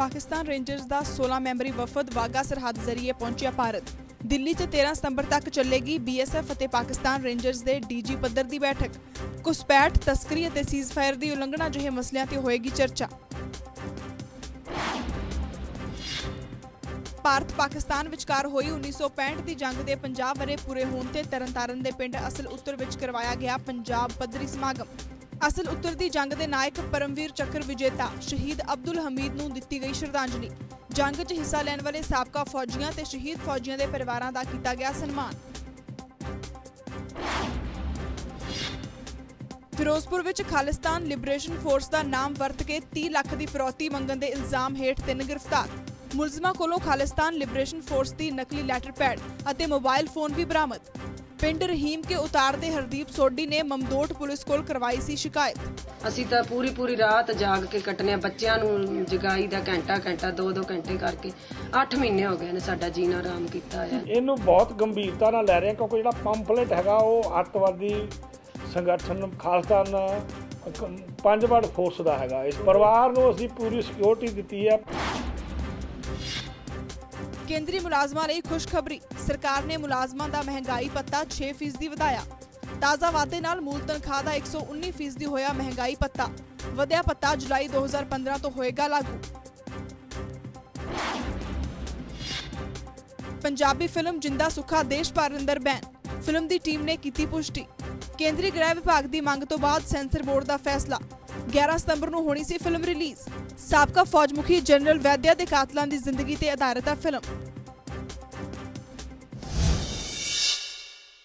Pakistan Rangers ਦਾ 16 memory ਵਫਦ ਵਾਗਾ ਸਰਹੱਦ ਜ਼ਰੀਏ ਪਹੁੰਚਿਆ ਭਾਰਤ। ਦਿੱਲੀ 'ਚ 13 ਸਤੰਬਰ ਤੱਕ ਚੱਲੇਗੀ ਬੀਐਸਐਫ ਅਤੇ ਪਾਕਿਸਤਾਨ ਰੇਂਜਰਸ ਦੇ ਡੀਜੀ ਪੱਧਰ ਦੀ ਬੈਠਕ। ਘੁਸਪੈਠ, ਤਸਕਰੀ ਅਤੇ ਸੀਜ਼ਫਾਇਰ ਦੀ ਉਲੰਘਣਾ ਜਿਹੇ ਮਸਲਿਆਂ ਤੇ ਹੋਏਗੀ ਚਰਚਾ। ਭਾਰਤ ਪਾਕਿਸਤਾਨ ਵਿਚਕਾਰ ਹੋਈ 1965 ਦੀ ਜੰਗ ਦੇ 50 ਵਰੇ ਪੂਰੇ ਹੋਣ ਤੇ ਤਰਨਤਾਰਨ ਦੇ ਪਿੰਡ ਅਸਲ ਉੱਤਰ ਵਿੱਚ ਕਰਵਾਇਆ ਗਿਆ ਪੰਜਾਬ ਪੱਧਰੀ ਸਮਾਗਮ। ਅਸਲ ਉੱਤਰ ਦੀ ਜੰਗ ਦੇ ਨਾਇਕ ਪਰਮਵੀਰ ਚੱਕਰ ਵਿਜੇਤਾ ਸ਼ਹੀਦ ਅਬਦੁਲ ਹਮੀਦ ਨੂੰ ਦਿੱਤੀ ਗਈ ਸ਼ਰਧਾਂਜਲੀ। ਜੰਗ 'ਚ ਹਿੱਸਾ ਲੈਣ ਵਾਲੇ ਸਾਬਕਾ ਫੌਜੀਆਂ ਤੇ ਸ਼ਹੀਦ ਫੌਜੀਆਂ ਦੇ ਪਰਿਵਾਰਾਂ ਦਾ ਕੀਤਾ ਗਿਆ ਸਨਮਾਨ। ਫਿਰੋਜ਼ਪੁਰ ਵਿੱਚ ਖਾਲਿਸਤਾਨ ਲਿਬਰੇਸ਼ਨ ਫੋਰਸ ਦਾ ਨਾਮ ਵਰਤ ਕੇ 30 ਲੱਖ ਦੀ ਫਿਰੌਤੀ ਮੰਗਣ ਦੇ ਇਲਜ਼ਾਮ ਹੇਠ ਤਿੰਨ ਗ੍ਰਿਫਤਾਰ। ਮੁਲਜ਼ਮਾਂ ਕੋਲੋਂ ਖਾਲਿਸਤਾਨ ਲਿਬਰੇਸ਼ਨ ਫੋਰਸ ਦੀ ਨਕਲੀ ਲੈਟਰ ਪੈਡ ਅਤੇ ਮੋਬਾਈਲ ਫੋਨ ਵੀ ਬਰਾਮਦ। ਪਿੰਡ ਰਹੀਮ ਕੇ ਉਤਾਰ ਦੇ ਹਰਦੀਪ ਸੋਢੀ ਨੇ ਮਮਦੋਟ ਪੁਲਿਸ ਕੋਲ ਕਰਵਾਈ ਸੀ ਸ਼ਿਕਾਇਤ। ਅਸੀਂ ਤਾਂ ਪੂਰੀ ਪੂਰੀ ਰਾਤ ਜਾਗ ਕੇ ਕੱਟਨੇ ਆ ਬੱਚਿਆਂ ਨੂੰ ਜਗਾਈ ਦਾ ਘੰਟਾ ਘੰਟਾ ਦੋ ਦੋ ਘੰਟੇ ਕਰਕੇ। 8 ਮਹੀਨੇ ਹੋ ਗਏ ਨੇ ਸਾਡਾ ਜੀਣਾ ਆਰਾਮ ਕੀਤਾ ਹੈ ਇਹਨੂੰ ਬਹੁਤ ਗੰਭੀਰਤਾ ਨਾਲ ਲੈ ਰਹੇ ਹਾਂ ਕਿਉਂਕਿ ਜਿਹੜਾ ਪੰਪਲੇਟ ਹੈਗਾ ਉਹ ਅੱਤਵਾਦੀ ਸੰਗਠਨ ਖਾਲਸਤਾਨ ਪੰਜ ਵਰਡ ਫੋਰਸ ਦਾ ਹੈਗਾ। ਇਸ ਪਰਿਵਾਰ ਨੂੰ ਅਸੀਂ ਪੂਰੀ ਸਿਕਿਉਰਿਟੀ ਦਿੱਤੀ ਹੈ। ਕੇਂਦਰੀ ਮੁਲਾਜ਼ਮਾਂ ਲਈ ਖੁਸ਼ਖਬਰੀ। ਸਰਕਾਰ ਨੇ ਮੁਲਾਜ਼ਮਾਂ ਦਾ ਮਹਿੰਗਾਈ ਭੱਤਾ 6% ਵਧਾਇਆ। ਤਾਜ਼ਾ ਵਾਅਦੇ ਨਾਲ ਮੂਲ ਤਨਖਾਹ ਦਾ 119% ਹੋਇਆ ਮਹਿੰਗਾਈ ਭੱਤਾ। ਵਧਿਆ ਭੱਤਾ ਜੁਲਾਈ 2015 ਤੋਂ ਹੋਏਗਾ ਲਾਗੂ। ਪੰਜਾਬੀ ਫਿਲਮ ਜਿੰਦਾ ਸੁਖਾ ਦੇਸ਼ ਭਰ ਅੰਦਰ ਬੈਨ। ਫਿਲਮ ਦੀ ਟੀਮ ਨੇ ਕੀਤੀ ਪੁਸ਼ਟੀ। ਕੇਂਦਰੀ ਗ੍ਰਹਿ ਵਿਭਾਗ ਦੀ ਮੰਗ ਤੋਂ ਬਾਅਦ ਸੈਂਸਰ ਬੋਰਡ ਦਾ ਫੈਸਲਾ। 11 ਸਤੰਬਰ ਨੂੰ ਹੋਣੀ ਸੀ ਫਿਲਮ ਰਿਲੀਜ਼। ਸਾਬਕਾ ਫੌਜ ਮੁਖੀ ਜਨਰਲ ਵੈਦਿਆ ਦੇ ਕਾਤਲਾਂ ਦੀ ਜ਼ਿੰਦਗੀ ਤੇ ਆਧਾਰਿਤ ਹੈ ਫਿਲਮ।